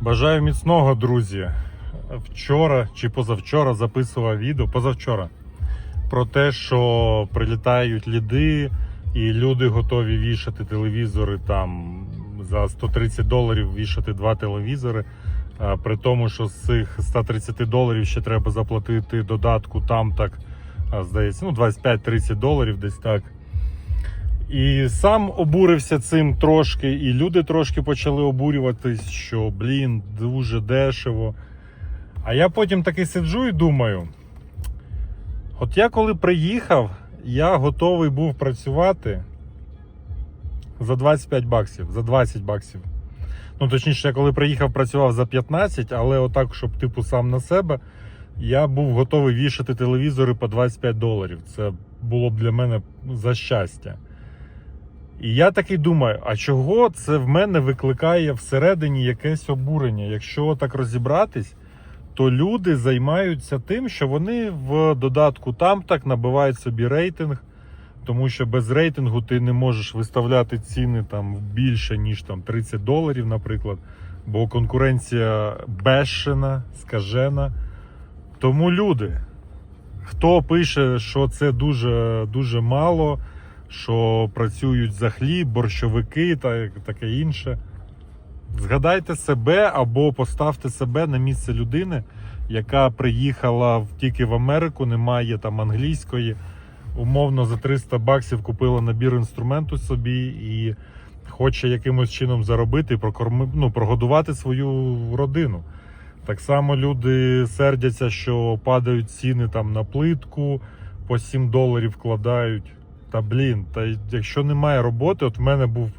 Бажаю міцного, друзі. Вчора чи позавчора записував відео, позавчора, про те, що прилітають ліди, і люди готові вішати телевізори там за 130 доларів вішати два телевізори. При тому, що з цих 130 доларів ще треба заплатити додатку там так, здається, ну 25-30 доларів десь так. І сам обурився цим трошки, і люди трошки почали обурюватись, що блін, дуже дешево. А я потім таки сиджу і думаю: от я коли приїхав, я готовий був працювати за 25 баксів, за 20 баксів. Ну, точніше, я коли приїхав, працював за 15, але отак, щоб типу сам на себе, я був готовий вішати телевізори по 25 доларів. Це було б для мене за щастя. І я такий думаю, а чого це в мене викликає всередині якесь обурення? Якщо так розібратись, то люди займаються тим, що вони в додатку там так набивають собі рейтинг, тому що без рейтингу ти не можеш виставляти ціни там більше, ніж там 30 доларів, наприклад, бо конкуренція бешена, скажена. Тому люди, хто пише, що це дуже, дуже мало що працюють за хліб, борщовики та таке інше. Згадайте себе або поставте себе на місце людини, яка приїхала тільки в Америку, не має там англійської. Умовно за 300 баксів купила набір інструменту собі і хоче якимось чином заробити прокорми, ну, прогодувати свою родину. Так само люди сердяться, що падають ціни там на плитку, по 7 доларів вкладають. Та блін, та якщо немає роботи, от в мене був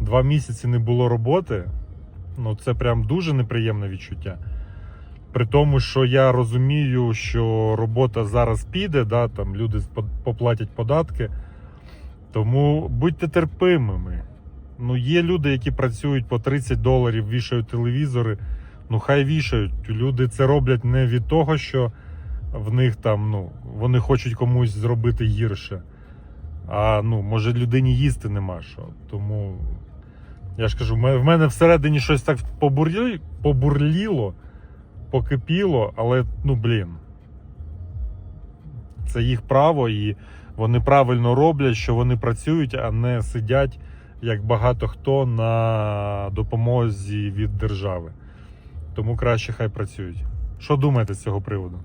два місяці не було роботи. Ну це прям дуже неприємне відчуття. При тому, що я розумію, що робота зараз піде, да, там люди поплатять податки. Тому будьте терпимими. Ну, є люди, які працюють по 30 доларів, вішають телевізори. Ну, хай вішають. Люди це роблять не від того, що в них там, ну, вони хочуть комусь зробити гірше. А ну, може людині їсти нема що. Тому я ж кажу, в мене- всередині щось так побурлі, побурліло, покипіло, але ну блін. Це їх право, і вони правильно роблять, що вони працюють, а не сидять, як багато хто на допомозі від держави. Тому краще хай працюють. Що думаєте з цього приводу?